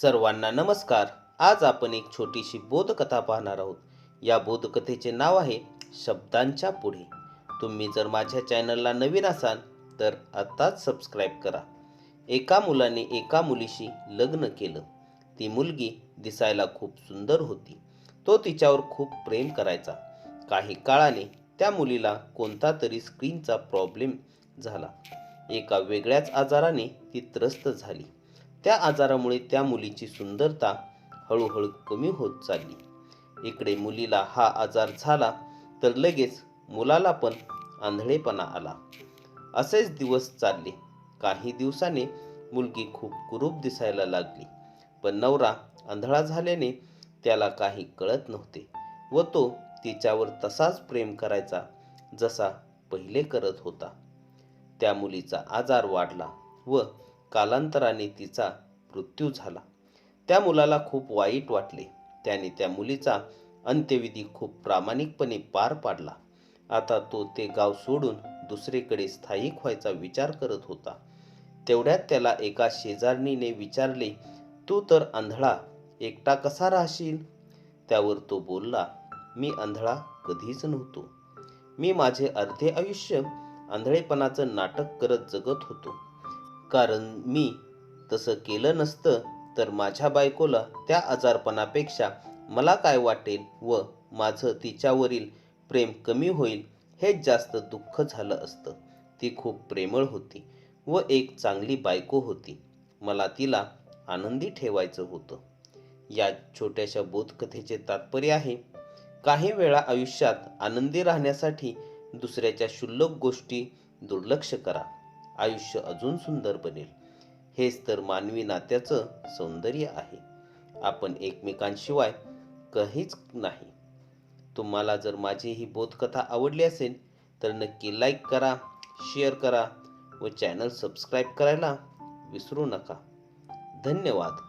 सर्वांना नमस्कार. आज आपण एक छोटीशी बोधकथा पाहणार आहोत. या बोधकथेचे नाव आहे शब्दांच्या पुढे. तुम्ही जर माझ्या चॅनलला नवीन असाल तर आत्ताच सबस्क्राईब करा. एका मुलाने एका मुलीशी लग्न केलं. ती मुलगी दिसायला खूप सुंदर होती. तो तिच्यावर खूप प्रेम करायचा. काही काळाने त्या मुलीला कोणता तरी स्क्रीनचा प्रॉब्लेम झाला. एका वेगळ्याच आजाराने ती त्रस्त झाली. त्या आजारामुळे त्या मुलीची सुंदरता हळूहळू कमी होत चालली. इकडे मुलीला हा आजार झाला तर लगेच मुलाला पण आंधळेपणा आला. असेच दिवस चालले. काही दिवसाने मुलगी खूप कुरूप दिसायला लागली. पण नवरा आंधळा झाल्याने त्याला काही कळत नव्हते व तो तिच्यावर तसाच प्रेम करायचा जसा पहिले करत होता. त्या मुलीचा आजार वाढला व कालांतराने तिचा मृत्यू झाला. त्या मुलाला खूप वाईट वाटले. त्याने त्या मुलीचा अंत्यविधी खूप प्रामाणिकपणे पार पाडला. आता तो ते गाव सोडून दुसरीकडे स्थायिक व्हायचा विचार करत होता. तेवढ्यात त्याला एका शेजारणीने विचारले तू तर आंधळा एकटा कसा राहशील? त्यावर तो बोलला मी आंधळा कधीच नव्हतो. मी माझे अर्धे आयुष्य आंधळेपणाचं नाटक करत जगत होतो. कारण मी तसं केलं नसतं तर माझ्या बायकोला त्या आजारपणापेक्षा मला काय वाटेल व माझं तिच्यावरील प्रेम कमी होईल हेच जास्त दुःख झालं असतं. ती खूप प्रेमळ होती व एक चांगली बायको होती. मला तिला आनंदी ठेवायचं होतं. या छोट्याशा बोधकथेचे तात्पर्य आहे काही वेळा आयुष्यात आनंदी राहण्यासाठी दुसऱ्याच्या क्षुल्लक गोष्टी दुर्लक्ष करा. आयुष्य अजून सुंदर बनेल. हेच तर मानवी नात्याचं सौंदर्य आहे. आपण एकमेकांशिवाय काहीच नाही. तुम्हाला जर माझी ही बोधकथा आवडली असेल तर नक्की लाईक करा शेअर करा व चॅनल सबस्क्राईब करायला विसरू नका. धन्यवाद.